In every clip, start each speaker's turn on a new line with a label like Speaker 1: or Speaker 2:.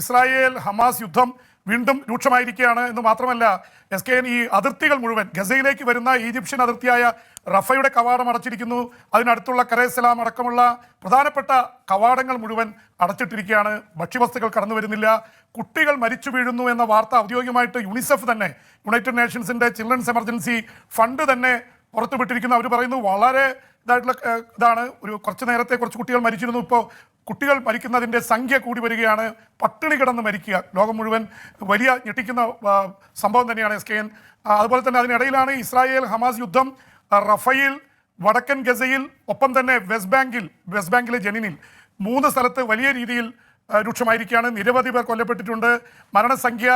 Speaker 1: Israel Hamas യുദ്ധം വീണ്ടും രൂക്ഷമായിരിക്കുകയാണ് എന്ന് മാത്രമല്ല എസ് കെ എൻ ഈ അതിർത്തികൾ മുഴുവൻ ഗസയിലേക്ക് വരുന്ന ഈജിപ്ഷ്യൻ അതിർത്തിയായ റഫയുടെ കവാടം അടച്ചിരിക്കുന്നു. അതിനടുത്തുള്ള കരേസലാം അടക്കമുള്ള പ്രധാനപ്പെട്ട കവാടങ്ങൾ മുഴുവൻ അടച്ചിട്ടിരിക്കുകയാണ്. ഭക്ഷ്യവസ്തുക്കൾ കടന്നു വരുന്നില്ല. കുട്ടികൾ മരിച്ചു വീഴുന്നു എന്ന വാർത്ത ഔദ്യോഗികമായിട്ട് യുണിസെഫ് തന്നെ യുണൈറ്റഡ് നേഷൻസിന്റെ ചിൽഡ്രൻസ് എമർജൻസി ഫണ്ട് തന്നെ പുറത്തുവിട്ടിരിക്കുന്നു. അവർ പറയുന്നു വളരെ ഇതായിട്ടുള്ള ഇതാണ് ഒരു കുറച്ച് നേരത്തെ കുറച്ച് കുട്ടികൾ മരിച്ചിരുന്നു. ഇപ്പോൾ കുട്ടികൾ മരിക്കുന്നതിന്റെ സംഖ്യ കൂടി വരികയാണ്. പട്ടിണി കിടന്ന് മരിക്കുക. ലോകം മുഴുവൻ വലിയ ഞെട്ടിക്കുന്ന സംഭവം തന്നെയാണ് എസ് കെ എൻ. അതുപോലെ തന്നെ അതിനിടയിലാണ് ഇസ്രായേൽ ഹമാസ് യുദ്ധം. റഫയിൽ വടക്കൻ ഗസയിൽ ഒപ്പം തന്നെ വെസ്റ്റ് ബാങ്കിൽ വെസ്റ്റ് ബാങ്കിലെ ജനിനിൽ. മൂന്ന് സ്ഥലത്ത് വലിയ രീതിയിൽ രൂക്ഷമായിരിക്കുകയാണ്. നിരവധി പേർ കൊല്ലപ്പെട്ടിട്ടുണ്ട്. മരണസംഖ്യ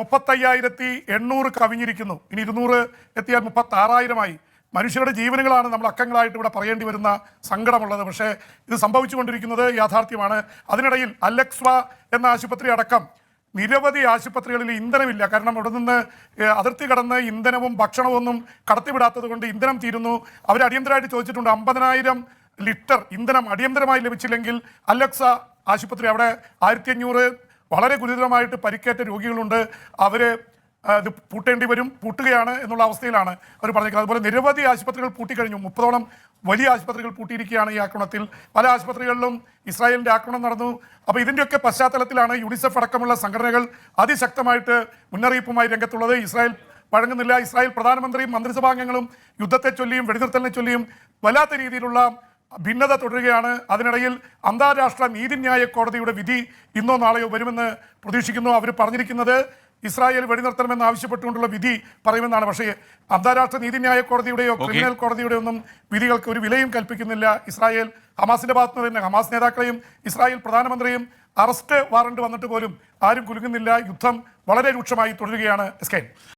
Speaker 1: മുപ്പത്തയ്യായിരത്തി എണ്ണൂറ് കവിഞ്ഞിരിക്കുന്നു. ഇനി ഇരുന്നൂറ് എത്തിയാൽ മുപ്പത്താറായിരമായി. മനുഷ്യരുടെ ജീവനുകളാണ് നമ്മൾ അക്കങ്ങളായിട്ട് ഇവിടെ പറയേണ്ടി വരുന്ന സങ്കടമുള്ളത്. പക്ഷേ ഇത് സംഭവിച്ചുകൊണ്ടിരിക്കുന്നത് യാഥാർത്ഥ്യമാണ്. അതിനിടയിൽ അലക്സ്വ എന്ന ആശുപത്രി അടക്കം നിരവധി ആശുപത്രികളിൽ ഇന്ധനമില്ല. കാരണം ഇവിടെ നിന്ന് അതിർത്തി കടന്ന് ഇന്ധനവും ഭക്ഷണവും ഒന്നും കടത്തിവിടാത്തത് കൊണ്ട് ഇന്ധനം തീരുന്നു. അവർ അടിയന്തരമായിട്ട് ചോദിച്ചിട്ടുണ്ട് അമ്പതിനായിരം ലിറ്റർ ഇന്ധനം അടിയന്തരമായി ലഭിച്ചില്ലെങ്കിൽ അലക്സ ആശുപത്രി അവിടെ ആയിരത്തി അഞ്ഞൂറ് വളരെ ഗുരുതരമായിട്ട് പരിക്കേറ്റ രോഗികളുണ്ട്. അവർ ആ, ഇത് പൂട്ടേണ്ടി വരും പൂട്ടുകയാണ് എന്നുള്ള അവസ്ഥയിലാണ് അവർ പറഞ്ഞിരിക്കുന്നത്. അതുപോലെ നിരവധി ആശുപത്രികൾ പൂട്ടിക്കഴിഞ്ഞു. മുപ്പതോളം വലിയ ആശുപത്രികൾ പൂട്ടിയിരിക്കുകയാണ് ഈ ആക്രമണത്തിൽ. പല ആശുപത്രികളിലും ഇസ്രായേലിന്റെ ആക്രമണം നടന്നു. അപ്പോൾ ഇതിന്റെയൊക്കെ പശ്ചാത്തലത്തിലാണ് യുണിസെഫ് അടക്കമുള്ള സംഘടനകൾ അതിശക്തമായിട്ട് മുന്നറിയിപ്പുമായി രംഗത്തുള്ളത്. ഇസ്രായേൽ വഴങ്ങുന്നില്ല. ഇസ്രായേൽ പ്രധാനമന്ത്രിയും മന്ത്രിസഭാംഗങ്ങളും യുദ്ധത്തെ ചൊല്ലിയും വെടിനിർത്തലിനെ ചൊല്ലിയും വല്ലാത്ത രീതിയിലുള്ള ഭിന്നത തുടരുകയാണ്. അതിനിടയിൽ അന്താരാഷ്ട്ര നീതിന്യായ കോടതിയുടെ വിധി ഇന്നോ നാളെയോ വരുമെന്ന് പ്രതീക്ഷിക്കുന്നു അവർ പറഞ്ഞിരിക്കുന്നത്. ഇസ്രായേൽ വെടിനിർത്തണമെന്ന് ആവശ്യപ്പെട്ടുകൊണ്ടുള്ള വിധി പറയുമെന്നാണ്. പക്ഷേ അന്താരാഷ്ട്ര നീതിന്യായ കോടതിയുടെയോ ക്രിമിനൽ കോടതിയുടെയോ ഒന്നും വിധികൾക്ക് ഒരു വിലയും കൽപ്പിക്കുന്നില്ല. ഇസ്രായേൽ ഹമാസിന്റെ ഭാഗത്തുനിന്ന് തന്നെ ഹമാസ് നേതാക്കളെയും ഇസ്രായേൽ പ്രധാനമന്ത്രിയും അറസ്റ്റ് വാറണ്ട് വന്നിട്ട് പോലും ആരും കുലുങ്ങുന്നില്ല. യുദ്ധം വളരെ രൂക്ഷമായി തുടരുകയാണ്. S K